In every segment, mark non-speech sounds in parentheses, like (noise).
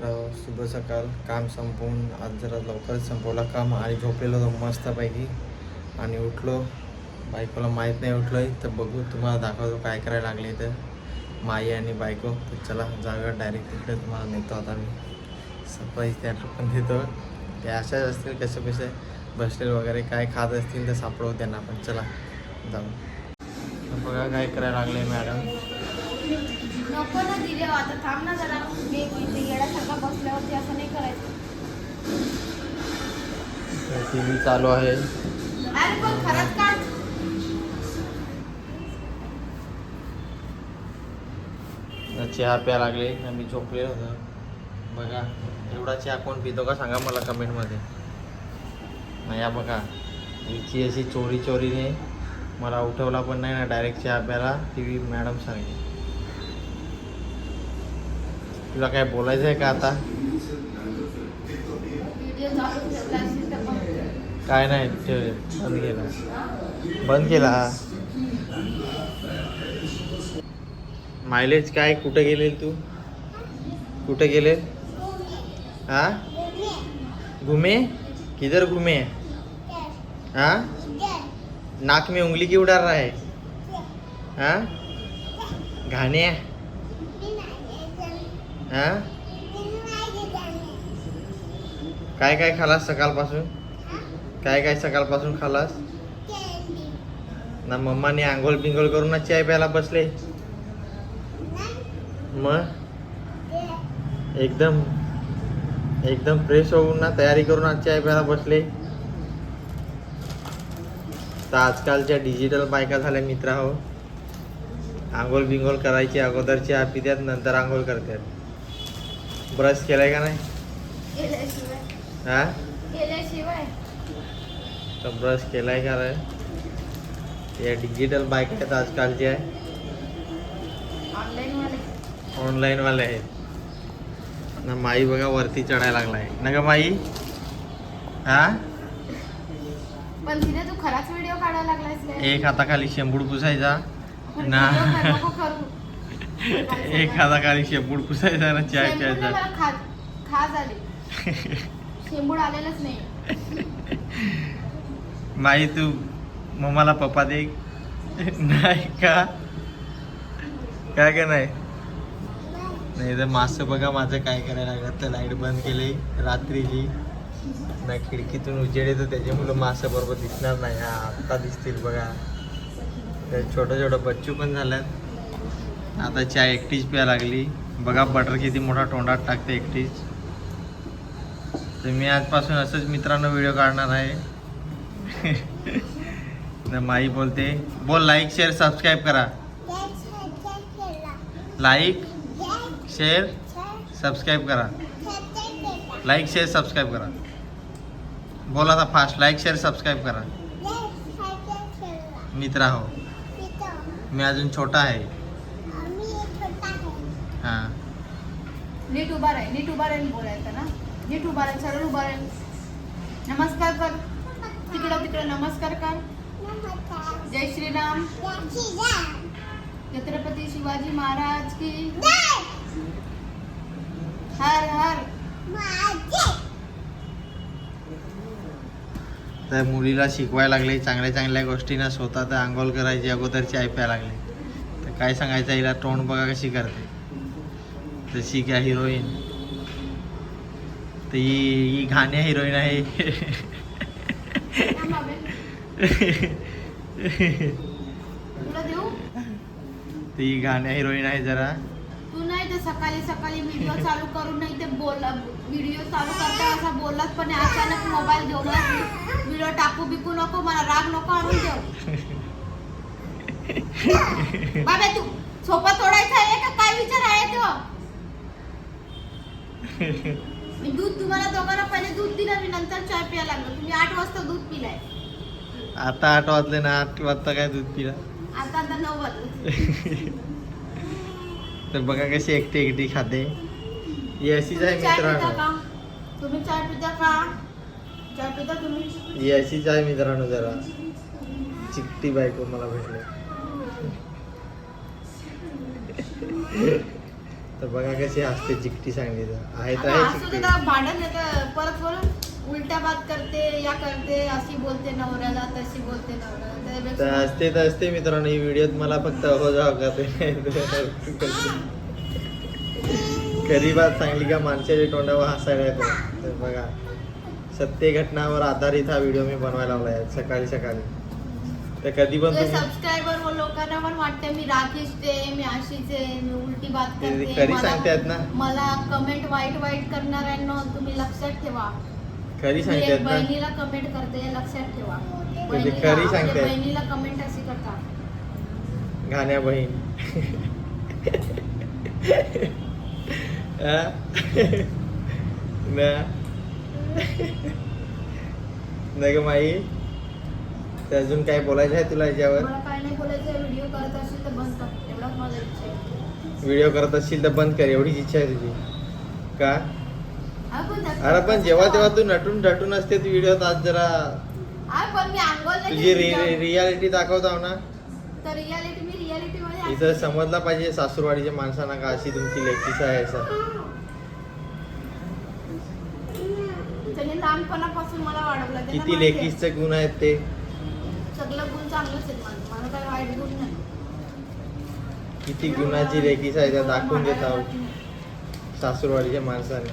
मित्र शुभ सकाळ काम संपवून आज जरा लवकरच संपवला काम आणि झोपलेलो मस्तपैकी. आणि उठलो. बायकोला माहीत नाही उठलोय तर बघू तुम्हाला दाखवतो काय करायला लागले तर माई आणि बायको तर चला जाऊया डायरेक्ट तिकडे तुम्हाला नेतो आता मी. सरप्राईज त्या पण देतो. ते अशाच असतील कसे कसे बसलेले वगैरे काय खात असतील तर सापडवू त्यांना पण. चला जाऊ. बघा काय करायला लागले मॅडम. नको ना दिले हो, आता थांब ना जरा. मी इथे येण्यासारखा बसल्यावरती असं नाही करायचं. टी व्ही चालू आहे. अरे पण खरंच काढ चहा प्या लागले. मी झोपलेलो होतो. बघा एवढा चहा कोण पितो का सांगा मला कमेंटमध्ये. नाही बघा. हिची अशी चोरी चोरीने मला उठवला पण नाही ना डायरेक्ट चहा प्याला टी व्ही मॅडम सांगली तुला काय बोलायचं आहे का आता. काय नाही ठेव बंद केला. बंद केला? मायलेज काय? कुठे गेले तू? कुठे गेले? हा घुमे? किधर घुमे? हाँ नाक में उंगली क्यों डाल रहा है? हाँ घाने हा? काय काय खालास सकाळपासून? काय काय सकाळपासून खालास? ना मम्माने आंघोळ बिंघोळ करून ना चाय प्यायला बसले. मग? एकदम एकदम फ्रेश होऊन ना तयारी करून आज चाय प्यायला बसले. तर आजकालच्या डिजिटल बायका झाल्या मित्रा हो. आंघोळ बिंगोळ करायची अगोदर चहा पित्यात नंतर आंघोळ करतात. ब्रश केलाय का नाही? हा? तर ब्रश केलाय का रे या डिजिटल बायका आहेत आजकालच्या ऑनलाईन वाले. आहेत. ना माई बघा वरती चढायला लागलाय. ना ग माई? हा? पण तिने तू खराच व्हिडिओ काढायला लागलायस काय? एक हाताखाली शेंबूड पुसायचा. ना. एक हाताखाली शेंबूड पुसायचा ना चाय प्यायचा. मला खा आली. शेंबूड आलेलंच नाही. माई तू मम्माला पप्पा दे. नाही का? काय का नाही? नाही तर मासं बघा माझं काय करायला लागलं. तर लाइट बंद केली रात्रीची. ना खिडकीतून उजेड येतो त्याच्यामुळं मासं बरोबर दिसणार नाही. हा आत्ता दिसतील बघा. तर छोटं छोटं बच्चू पण झाल्यात. आता चाय एकटीच प्या लागली. बघा बटर किती मोठा तोंडात टाकते एकटीच. तर मी आजपासून असंच मित्रांनो व्हिडिओ काढणार आहे. (laughs) तर माई बोलते बोल लाईक शेअर सबस्क्राईब करा. लाईक शेअर सबस्क्राईब करा. लाईक शेअर सबस्क्राईब करा. बोला आता फास्ट लाईक शेअर सबस्क्राईब करा. मित्र हो. मी अजून छोटा आहे हां नीट उभा राहील नीट उभा राहील बोलायचं ना? नीट उभा राहील सरळ उभा राहील. नमस्कार कर. तिकडं तिकडं नमस्कार कर. जय श्रीराम. छत्रपती शिवाजी महाराज की. हर हर. तर मुलीला शिकवायला लागले चांगल्या चांगल्या गोष्टींना स्वतः तर आंघोळ करायची अगोदरची ऐकायला लागले. तर काय सांगायचं हिला तोंड बघा कशी करते. तशी काय हिरोईन? तर ही ही घाण्या हिरोईन आहे. ती गाण्या हिरोईन आहे जरा. तू नाही तर सकाळी सकाळी व्हिडिओ चालू करून नाही ते बोल व्हिडिओ चालू करता असा बोललाच पण अचानक मोबाईल घेऊन व्हिडिओ टाकू बिकू नको मला राग नको आणून देऊ. बाबा तू सोपा तोडायचा आहे का? काय विचार आहे तो? मी दूध तुम्हाला दोघांना पहिले दूध दिलं मी नंतर चाय प्यायला लागलो. तुम्ही आठ वाजता दूध पिलाय. आता आठ वाजले ना आठ वाजता काय दूध पिला? आता आता नऊ वाजले. तर बघा कशी एकटी एकटी खाते. ही अशीच आहे चाय पिता मित्रांनो का? तुम्ही चाय पिता का? चाय पिता तुम्ही? ही अशीच आहे मित्रांनो जरा. चिकटी बायको मला भेटले. तर बघा कशी असते जिकटी सांगली तर आहे तर आहे असू तर भांडण येतं परत परत उलट्या बात करते या करते अशी बोलते नवऱ्याला तशी बोलते नवऱ्याला तर त्यापेक्षा असते तर असते मित्रांनो ही व्हिडिओत मला फक्त हो जाव करते खरी बात सांगली का माणसाच्या तोंडावर हसायला येतं तर बघा सत्य घटनावर आधारित हा व्हिडिओ मी बनवायला लावला आहे सकाळी सकाळी तर कधी पण सबस्क्रायबर लोकांना पण वाटते मी राखीच मी आहे मी उलटी बात करते खरी सांगतायत ना. मला कमेंट वाईट वाईट करणाऱ्यांना तुम्ही लक्षात ठेवा. खरी एक ना. बहिणीला कमेंट करते हे लक्षात ठेवा. खरी सांगतायत. बहिणीला कमेंट अशी करतात. घाण्या बहीण? ना? नाही ग माई. तर अजून काय बोलायचं आहे तुला याच्यावर? मला काय नाही बोलायचं व्हिडिओ करत असेल तर बंद कर एवढाच माझा इच्छा आहे. व्हिडिओ करत असशील तर बंद कर एवढीच इच्छा आहे तुझी. का? हा, पण अरे पण जेव्हा तेव्हा तू नटून नटून असते तू व्हिडिओत आज जरा हा, पण मी अंघोळ नाही तुझी केली तुझ्या- रियालिटी दाखवताव ना. तर रियालिटी मी रियालिटी मध्ये इथं. समजला पाहिजे सासूरवाडीच्या माणसांना का अशी तुमची लेखीच आहे असं त्याने लहानपणापासून मला वाढवलं किती माहिती आहे. लेखीचे गुण आहेत ते? सगळं गुण चांगलंच आहेत माझं. माझं काही वाईट गुण नाही. किती गुणाची आहे त्या दाखवून देत आहोत. सासूरवाडीच्या माणसाने.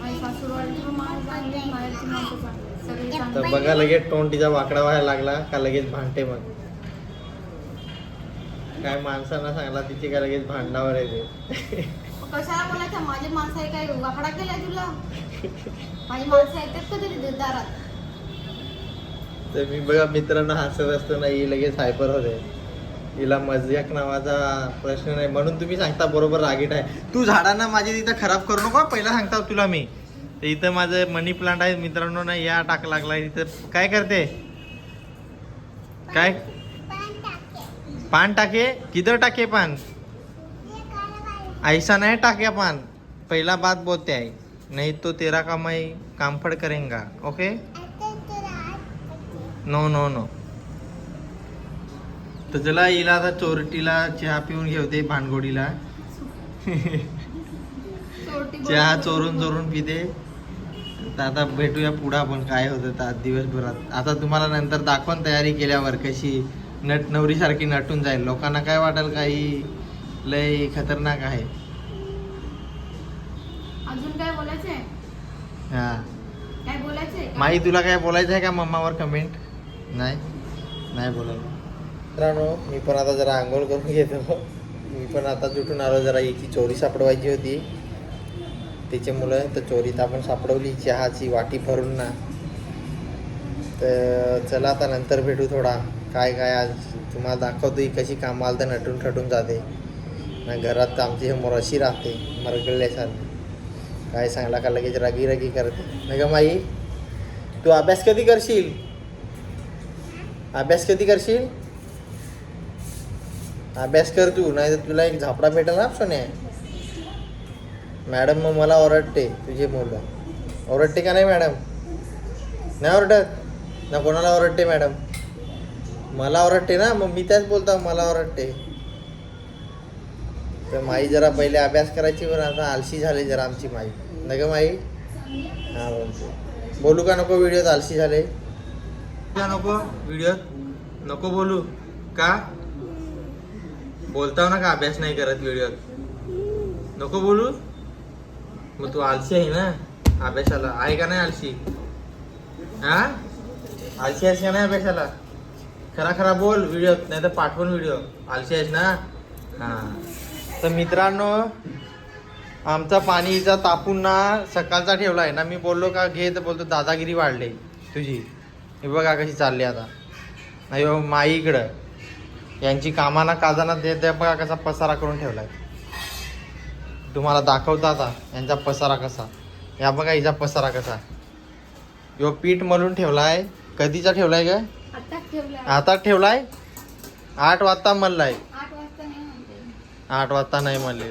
माझी सासूरवाडीची पण माणसं चांगली आहे, माहेरची माणसं चांगली आहेत. सगळी चांगली तर बघा लगेच तोंड तिचा वाकडा व्हायला लागला का लगेच भांडते मग. काय माणसांना सांगला तिची काय लगेच भांडावर येते मग कशाला बोलायचं? माझी माणसं आहे काय? वाकडा केलाय तुला? माझी माणसं येतात का तरी दारात? तर मी बघा मित्रांनो हसत असतो नाही ही लगेच हायपर होते. हिला मजाक नावाचा प्रश्न नाही. म्हणून तुम्ही सांगता बरोबर रागीट आहे. तू झाडांना माझी तिथं खराब करू नको पहिला सांगता तुला मी. तर इथं माझं मनी प्लांट आहे. मित्रांनो ना या टाक लागलाय. इथं काय करते? काय? पान टाके. किधर टाके पान? ऐसा नाही टाके पान. पहिला बात बोलते आहे नाही तो तेरा कमाई कामफड़ करेंगा. ओके नो नो नो तर चला हिला आता चोरटीला चहा पिऊन घेवते भानगोडीला. चोरटी चहा चोरून चोरून पिते तर आता भेटूया पुढं आपण काय होतं तर आज दिवसभरात. आता तुम्हाला नंतर दाखवून तयारी केल्यावर कशी नट नवरीसारखी नटून जाईल. लोकांना काय वाटेल काही? लय खतरनाक आहे. अजून काय बोलायचंय? हा. काय बोलायचंय? माई तुला काय बोलायचं आहे का मम्मावर कमेंट नाही. नाही बोलायचं मित्रांनो मी पण आता जरा आंघोळ करून घेतो. मी पण आता जुटून आलो जरा याची चोरी सापडवायची होती. त्याच्यामुळं तर चोरी तर आपण सापडवली चहाची वाटी भरून ना. तर चला आता नंतर भेटू थोडा. काय काय आज तुम्हाला दाखवतो ही कशी कामाला तर नटून ठटून जाते. ना घरात तर आमची समोर अशी राहते मरगळल्यासारखी. काय सांगला का लगेच रगी रगी करते. नाही का माई? तू अभ्यास कधी करशील? अभ्यास कधी करशील? अभ्यास कर तू नाही तर तुला एक झापडा भेटेल ना सोन्या. मॅडम मग मला ओरडते तुझे मुलं. ओरडते का नाही मॅडम? नाही ओरडत. ना कोणाला ओरडते मॅडम? मला ओरडते ना मग मी त्याच बोलतो मला ओरडते. तर माई जरा पहिले अभ्यास करायची पण आता आलशी झाली जरा आमची माई. नाही का माई? हा बोलतो. बोलू का नको व्हिडिओत आलशी झाले? नको व्हिडिओत. नको बोलू. का? बोलताव ना का? अभ्यास नाही करत व्हिडिओत. नको बोलू? मग तू आलशी आहे ना अभ्यासाला? आहे का नाही आलशी? हा आलशी आहेस का नाही अभ्यासाला? खरा खरा बोल व्हिडिओत नाही तर पाठवून व्हिडिओ. आलशी आहेस ना? हा. तर मित्रांनो आमचा पाणीचा तापून ना सकाळचा ठेवला आहे ना. मी बोललो का? घे तर बोलतो दादागिरी वाढली. तुझी. हे बघा कशी चालली आता. नाही हो, माई इकडं. यांची कामाना काजाना ते ते बघा कसा पसारा करून ठेवलाय. तुम्हाला दाखवता आता यांचा पसारा कसा. या बघा हिचा पसारा कसा. यो पीठ मळून ठेवलाय. कधीचा ठेवलाय ग? आत्ताच ठेवलंय. आता आठ वाजता मळलाय आठ वाजता नाही म्हणते. आठ वाजता नाही म्हणले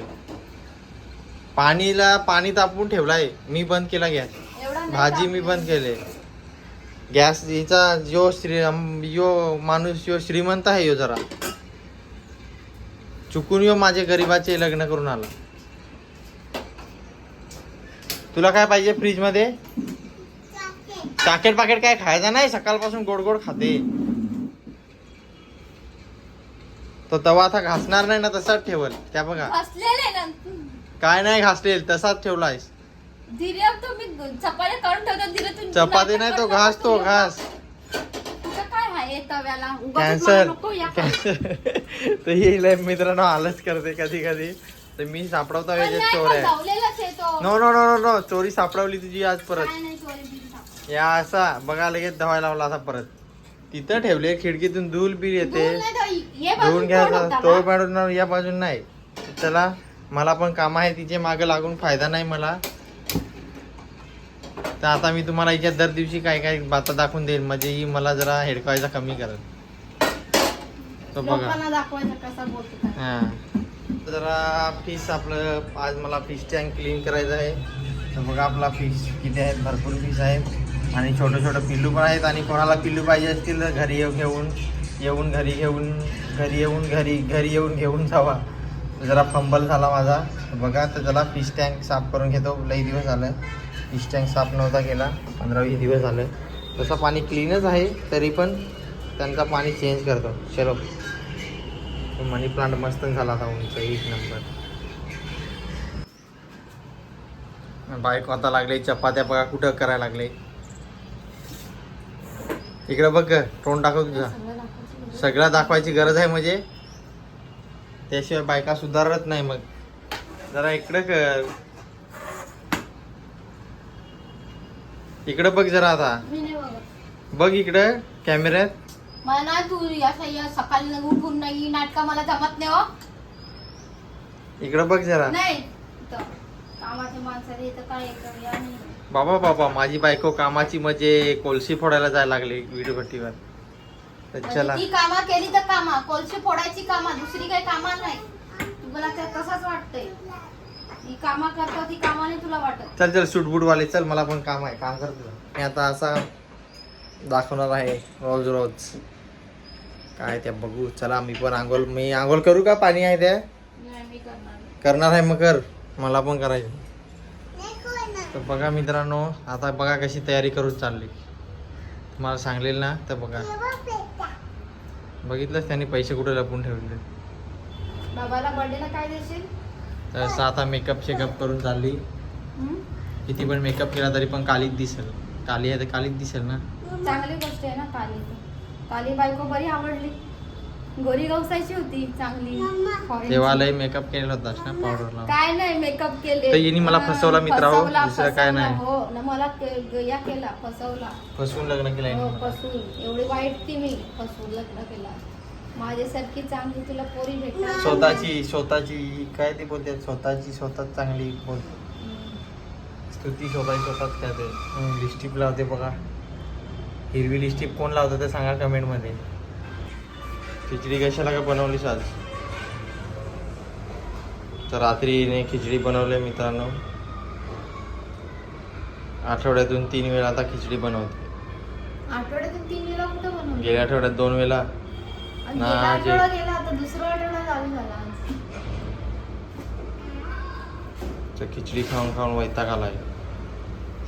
पाणीला पाणी तापवून ठेवलाय. मी बंद केला गॅस. भाजी मी. बंद केले. गॅस हिचा यो श्री यो माणूस यो श्रीमंत आहे यो जरा. चुकून यो माझे गरिबाचे लग्न करून आला. तुला काय पाहिजे फ्रीजमध्ये? पाकेट पाकेट काय खायचं नाही सकाळपासून गोड गोड खाते. तो तवा आता घासणार नाही ना तसाच ठेवल. त्या बघा. काय नाही घासलेल तसाच ठेवला आहेस धीरे तुम्ही चपात्या काढून ठेवता धीरे तुम्ही चपाती नाही तो घास तो घास. काय आहे तव्याला? कॅन्सर तर ही मित्रांनो आलंच करते कधी कधी तर मी सापडवता नाही, चोर आहे no no no no no चोरी सापडवली तुझी आज परत. बिरी. या असा बघा लगेच धवायला लावला असा परत. तिथं ठेवले खिडकीतून धूल बिल येते. धुवून घ्यायचा तो. पाडून या बाजून नाही. चला मला पण काम आहे तिचे मागे लागून फायदा नाही मला. तर आता मी तुम्हाला हिच्या दर दिवशी काय काय बाता दाखवून देईल म्हणजे ही मला जरा हेडकावायचा कमी करेल. तो बघा. हा. जरा फिश आपलं आज मला फिश टँक क्लीन करायचं आहे. तर बघा आपला फिश किती आहेत भरपूर फिश आहेत. आणि छोटं छोटं पिल्लू पण आहेत आणि कोणाला पिल्लू पाहिजे असतील तर घरी येऊ घेऊन येऊन घरी घेऊन घरी येऊन घरी घरी येऊन घेऊन जावा. जरा फंबल झाला माझा. बघा तर त्याला फिश टँक साफ करून घेतो. लई दिवस झालं. फिश टँक साफ नव्हता केला. पंधरा वीस दिवस झालं. तसं पाणी क्लीनच आहे तरी पण त्यांचा पाणी चेंज करतो. चलो. मनी प्लांट मस्त झाला आता उंच एक नंबर बायको आता लागले चपात्या बघा कुठं करायला लागले. इकडं बघ तोंड टाकू तुझा सगळं सगळं दाखवायची गरज आहे म्हणजे. त्याशिवाय बायका सुधारत नाही मग. जरा इकडं कर. इकडं बघ जरा आता. मी नाही बघत. बघ इकडं कॅमेऱ्यात. मला ना तू या सकाळी न उठून नाही नाटका मला जमत नाही हो. इकडं बघ जरा. नाही. इथं. कामाच्या माणसाला इथं काय येतं या नाही. बाबा बाबा माझी बायको कामाची म्हणजे कोलशी फोडायला जायला लागली विडू भट्टीवर तर म्हणजे चला. ती कामा केली तर कामा. कोलशी फोडायची कामा दुसरी काही कामा नाही. तुला ते तसंच वाटतंय. कामा करतो ती कामाने तुला वाटत. चल चल सूटबूट वाले चल मला पण काम आहे काम कर तुला मी आता असा दाखवणार आहे रोज रोज. काय त्या बघू चला मी पण आंघोळ मी आंघोळ करू का? पाणी आहे त्या नाही मी करणार नाही. करणार आहे मग कर. मला पण करायचं. तर बघा मित्रांनो आता बघा कशी तयारी करून चालली. तुम्हाला सांगलेलं ना तर बघा. बघितलंच त्यांनी पैसे कुठे लपून ठेवले बाबाला बर्थडेला काय देशील? तर आता मेकअप शेकअप करून चालली? किती पण मेकअप केला तरी पण कालीच दिसेल. काली आहे तर कालीच दिसेल ना? चांगली गोष्ट आहे ना काली काली बायको बरी आवडली. गोरी गवसायची होती चांगली. तेव्हा. लय मेकअप केलेला होतास ना पावडर लावून. काय नाही मेकअप केले. तर हिने मला फसवला मित्रा हो, दुसरं काय नाही. हो ना मला के- या केला फसवला. फसवून लग्न केलं हो. फसवून. एवढी वाईट ती मी फसवून लग्न केला. माझ्यासारखी चांगली तुला पोरी भेटणार स्वतःची स्वतःची काय ते बोलते? स्वतःची स्वतःच चांगली बोल. स्तुती स्वतःची स्वतःच काय ते लिस्टिप लावते बघा. हिरवी लिस्टिप कोण लावतं ते सांगा कमेंटमध्ये. खिचडी कशाला का बनवलीस आज? तर रात्रीने खिचडी बनवली मित्रांनो. आठवड्यातून तीन वेळा आता खिचडी बनवते. आठवड्यातून तीन वेळा कुठं बनवली? गेल्या आठवड्यात दोन वेळा. आणि ना, गेला जे- आठवडा गेला आता दुसरा आठवडा चालू झाला आज. तर खिचडी खाऊन खाऊन वैताग आलाय.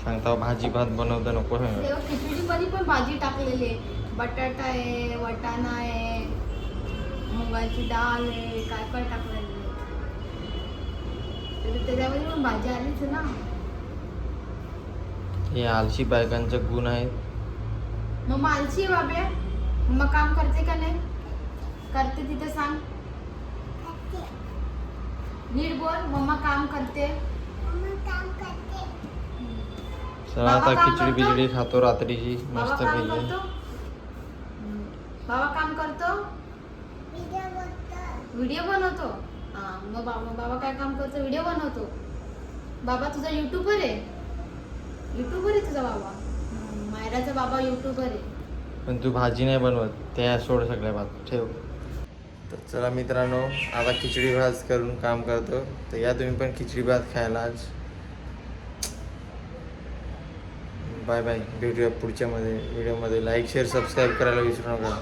सांगता भाजी भात बनवतं नको हे. तेव्हा खिचडीमध्ये पण भाजी टाकलेली आहे. बटाटा आहे वटाणा आहे मुगाची डाळ आहे काय काय टाकलेली आहे. तर त्याच्यामध्ये पण भाजी आलीच ना. हे आलशी बायकांचं गुण आहे मग मालशी आहे बाबे मग काम करते का नाही? करते तिथे सांग. नीट बोल मम्मा काम करते. बाबा आता काम खिचडी करतो? बिचडी खातो रात्रीची बाबा मस्त काम पैकी. करतो. बाबा काम करतो? व्हिडिओ बनवतो. हा मग बाबा बाबा काय काम करतो? व्हिडिओ बनवतो. बाबा तुझा युट्यूबर आहे? युट्यूबर आहे तुझा बाबा? हम्म, मायराचा बाबा युट्यूबर आहे. पण तू भाजी नाही बनवत त्या सोड सगळ्या भात ठेव. तर चला मित्रांनो आता खिचडी भात करून काम करतो. तर या तुम्ही पण खिचडी भात खायला आज. बाय बाय भेटूया पुढच्या मध्ये व्हिडिओमध्ये लाईक शेअर सबस्क्राईब करायला विसरू नका.